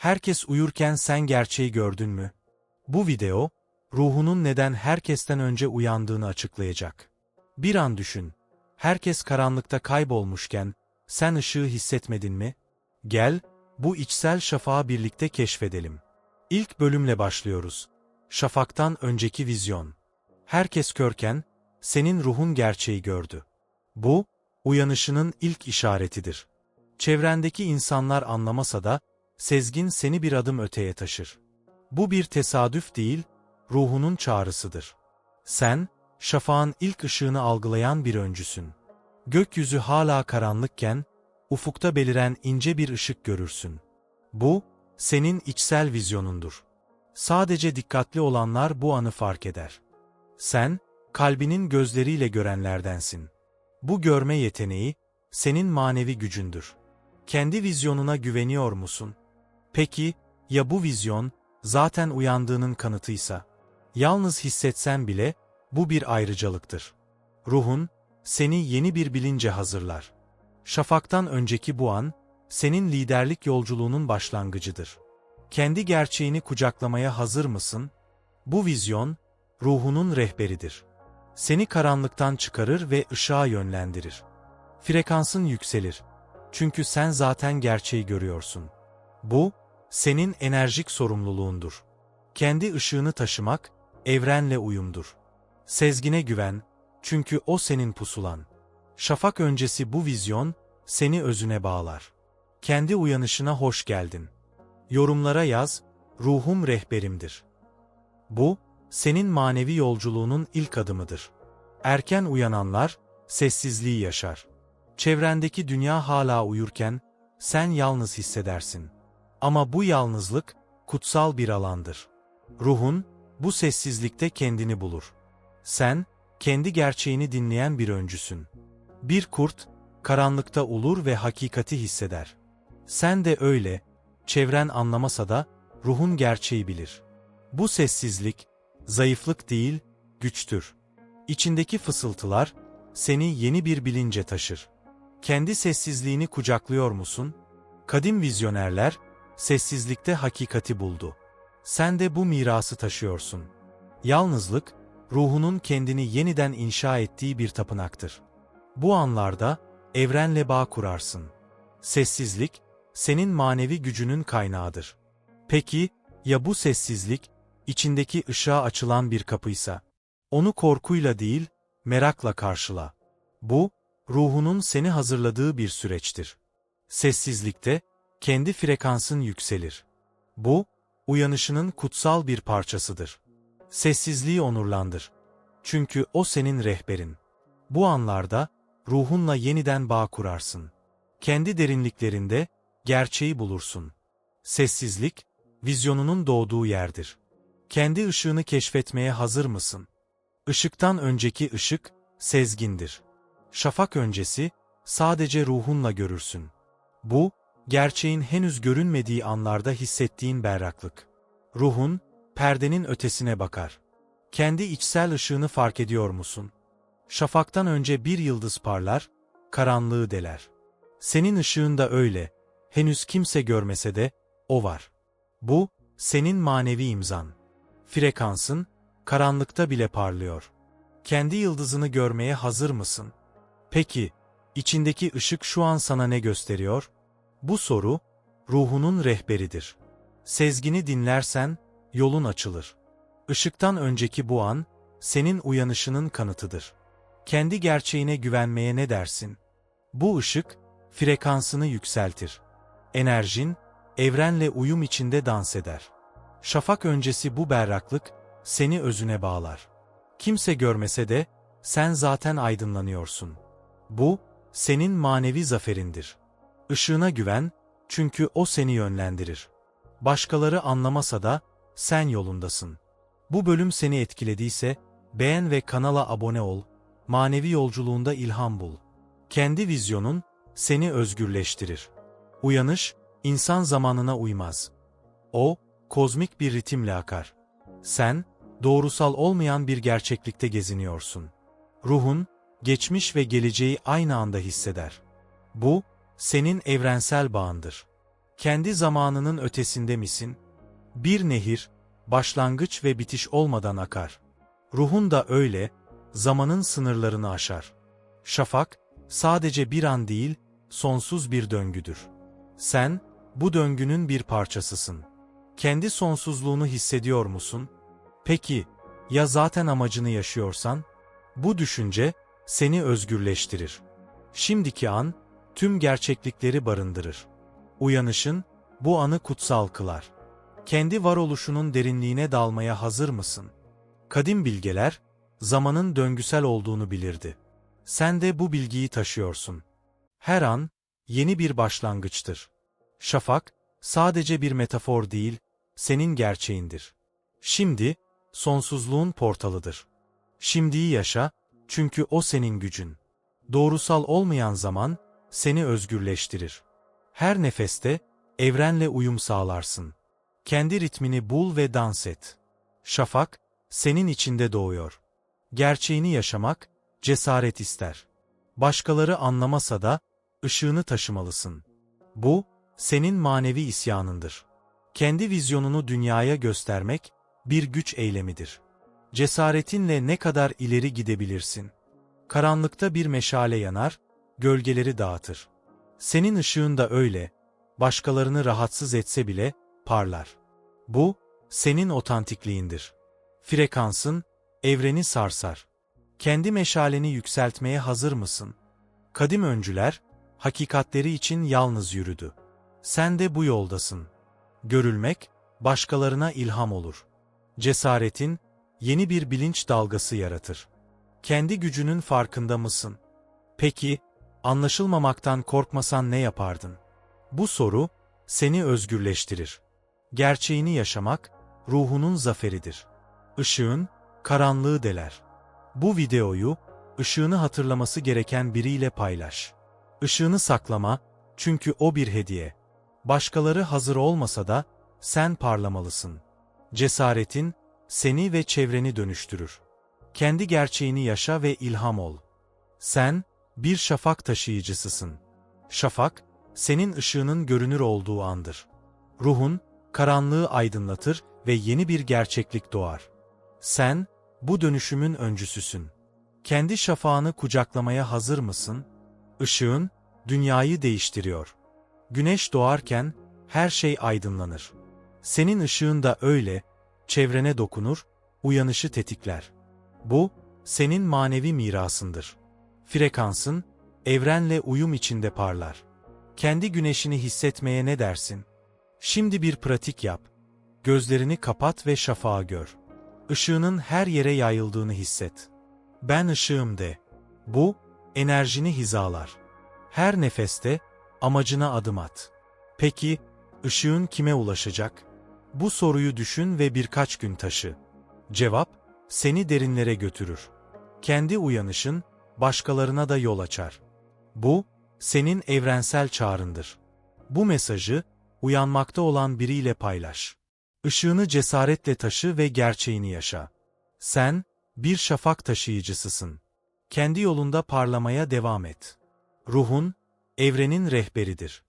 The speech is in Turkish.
Herkes uyurken sen gerçeği gördün mü? Bu video, ruhunun neden herkesten önce uyandığını açıklayacak. Bir an düşün. Herkes karanlıkta kaybolmuşken, sen ışığı hissetmedin mi? Gel, bu içsel şafağı birlikte keşfedelim. İlk bölümle başlıyoruz. Şafaktan önceki vizyon. Herkes körken, senin ruhun gerçeği gördü. Bu, uyanışının ilk işaretidir. Çevrendeki insanlar anlamasa da, sezgin seni bir adım öteye taşır. Bu bir tesadüf değil, ruhunun çağrısıdır. Sen, şafağın ilk ışığını algılayan bir öncüsün. Gökyüzü hala karanlıkken, ufukta beliren ince bir ışık görürsün. Bu, senin içsel vizyonundur. Sadece dikkatli olanlar bu anı fark eder. Sen, kalbinin gözleriyle görenlerdensin. Bu görme yeteneği, senin manevi gücündür. Kendi vizyonuna güveniyor musun? Peki, ya bu vizyon, zaten uyandığının kanıtıysa? Yalnız hissetsen bile, bu bir ayrıcalıktır. Ruhun, seni yeni bir bilince hazırlar. Şafaktan önceki bu an, senin liderlik yolculuğunun başlangıcıdır. Kendi gerçeğini kucaklamaya hazır mısın? Bu vizyon, ruhunun rehberidir. Seni karanlıktan çıkarır ve ışığa yönlendirir. Frekansın yükselir. Çünkü sen zaten gerçeği görüyorsun. Bu, senin enerjik sorumluluğundur. Kendi ışığını taşımak, evrenle uyumdur. Sezgine güven, çünkü o senin pusulan. Şafak öncesi bu vizyon, seni özüne bağlar. Kendi uyanışına hoş geldin. Yorumlara yaz, ruhum rehberimdir. Bu, senin manevi yolculuğunun ilk adımıdır. Erken uyananlar, sessizliği yaşar. Çevrendeki dünya hala uyurken, sen yalnız hissedersin. Ama bu yalnızlık, kutsal bir alandır. Ruhun, bu sessizlikte kendini bulur. Sen, kendi gerçeğini dinleyen bir öncüsün. Bir kurt, karanlıkta ulur ve hakikati hisseder. Sen de öyle, çevren anlamasa da, ruhun gerçeği bilir. Bu sessizlik, zayıflık değil, güçtür. İçindeki fısıltılar, seni yeni bir bilince taşır. Kendi sessizliğini kucaklıyor musun? Kadim vizyonerler, sessizlikte hakikati buldu. Sen de bu mirası taşıyorsun. Yalnızlık, ruhunun kendini yeniden inşa ettiği bir tapınaktır. Bu anlarda, evrenle bağ kurarsın. Sessizlik, senin manevi gücünün kaynağıdır. Peki, ya bu sessizlik, içindeki ışığa açılan bir kapıysa? Onu korkuyla değil, merakla karşıla. Bu, ruhunun seni hazırladığı bir süreçtir. Sessizlikte, kendi frekansın yükselir. Bu, uyanışının kutsal bir parçasıdır. Sessizliği onurlandır. Çünkü o senin rehberin. Bu anlarda, ruhunla yeniden bağ kurarsın. Kendi derinliklerinde, gerçeği bulursun. Sessizlik, vizyonunun doğduğu yerdir. Kendi ışığını keşfetmeye hazır mısın? Işıktan önceki ışık, sezgindir. Şafak öncesi, sadece ruhunla görürsün. Bu, gerçeğin henüz görünmediği anlarda hissettiğin berraklık. Ruhun, perdenin ötesine bakar. Kendi içsel ışığını fark ediyor musun? Şafaktan önce bir yıldız parlar, karanlığı deler. Senin ışığın da öyle, henüz kimse görmese de, o var. Bu, senin manevi imzan. Frekansın, karanlıkta bile parlıyor. Kendi yıldızını görmeye hazır mısın? Peki, içindeki ışık şu an sana ne gösteriyor? Bu soru, ruhunun rehberidir. Sezgini dinlersen, yolun açılır. Işıktan önceki bu an, senin uyanışının kanıtıdır. Kendi gerçeğine güvenmeye ne dersin? Bu ışık, frekansını yükseltir. Enerjin, evrenle uyum içinde dans eder. Şafak öncesi bu berraklık, seni özüne bağlar. Kimse görmese de, sen zaten aydınlanıyorsun. Bu, senin manevi zaferindir. Işığına güven, çünkü o seni yönlendirir. Başkaları anlamasa da, sen yolundasın. Bu bölüm seni etkilediyse, beğen ve kanala abone ol, manevi yolculuğunda ilham bul. Kendi vizyonun, seni özgürleştirir. Uyanış, insan zamanına uymaz. O, kozmik bir ritimle akar. Sen, doğrusal olmayan bir gerçeklikte geziniyorsun. Ruhun, geçmiş ve geleceği aynı anda hisseder. Bu, senin evrensel bağındır. Kendi zamanının ötesinde misin? Bir nehir, başlangıç ve bitiş olmadan akar. Ruhun da öyle, zamanın sınırlarını aşar. Şafak, sadece bir an değil, sonsuz bir döngüdür. Sen, bu döngünün bir parçasısın. Kendi sonsuzluğunu hissediyor musun? Peki, ya zaten amacını yaşıyorsan? Bu düşünce, seni özgürleştirir. Şimdiki an, tüm gerçeklikleri barındırır. Uyanışın, bu anı kutsal kılar. Kendi varoluşunun derinliğine dalmaya hazır mısın? Kadim bilgeler, zamanın döngüsel olduğunu bilirdi. Sen de bu bilgiyi taşıyorsun. Her an, yeni bir başlangıçtır. Şafak, sadece bir metafor değil, senin gerçeğindir. Şimdi, sonsuzluğun portalıdır. Şimdiyi yaşa, çünkü o senin gücün. Doğrusal olmayan zaman, seni özgürleştirir. Her nefeste, evrenle uyum sağlarsın. Kendi ritmini bul ve dans et. Şafak, senin içinde doğuyor. Gerçeğini yaşamak, cesaret ister. Başkaları anlamasa da, ışığını taşımalısın. Bu, senin manevi isyanındır. Kendi vizyonunu dünyaya göstermek, bir güç eylemidir. Cesaretinle ne kadar ileri gidebilirsin? Karanlıkta bir meşale yanar, gölgeleri dağıtır. Senin ışığın da öyle, başkalarını rahatsız etse bile, parlar. Bu, senin otantikliğindir. Frekansın, evreni sarsar. Kendi meşaleni yükseltmeye hazır mısın? Kadim öncüler, hakikatleri için yalnız yürüdü. Sen de bu yoldasın. Görülmek, başkalarına ilham olur. Cesaretin, yeni bir bilinç dalgası yaratır. Kendi gücünün farkında mısın? Peki, anlaşılmamaktan korkmasan ne yapardın? Bu soru, seni özgürleştirir. Gerçeğini yaşamak, ruhunun zaferidir. Işığın, karanlığı deler. Bu videoyu, ışığını hatırlaması gereken biriyle paylaş. Işığını saklama, çünkü o bir hediye. Başkaları hazır olmasa da, sen parlamalısın. Cesaretin, seni ve çevreni dönüştürür. Kendi gerçeğini yaşa ve ilham ol. Sen, bir şafak taşıyıcısısın. Şafak, senin ışığının görünür olduğu andır. Ruhun, karanlığı aydınlatır ve yeni bir gerçeklik doğar. Sen, bu dönüşümün öncüsüsün. Kendi şafağını kucaklamaya hazır mısın? Işığın, dünyayı değiştiriyor. Güneş doğarken, her şey aydınlanır. Senin ışığın da öyle, çevrene dokunur, uyanışı tetikler. Bu, senin manevi mirasındır. Frekansın, evrenle uyum içinde parlar. Kendi güneşini hissetmeye ne dersin? Şimdi bir pratik yap. Gözlerini kapat ve şafağı gör. Işığının her yere yayıldığını hisset. Ben ışığım de. Bu, enerjini hizalar. Her nefeste, amacına adım at. Peki, ışığın kime ulaşacak? Bu soruyu düşün ve birkaç gün taşı. Cevap, seni derinlere götürür. Kendi uyanışın, başkalarına da yol açar. Bu, senin evrensel çağrındır. Bu mesajı, uyanmakta olan biriyle paylaş. Işığını cesaretle taşı ve gerçeğini yaşa. Sen, bir şafak taşıyıcısısın. Kendi yolunda parlamaya devam et. Ruhun, evrenin rehberidir.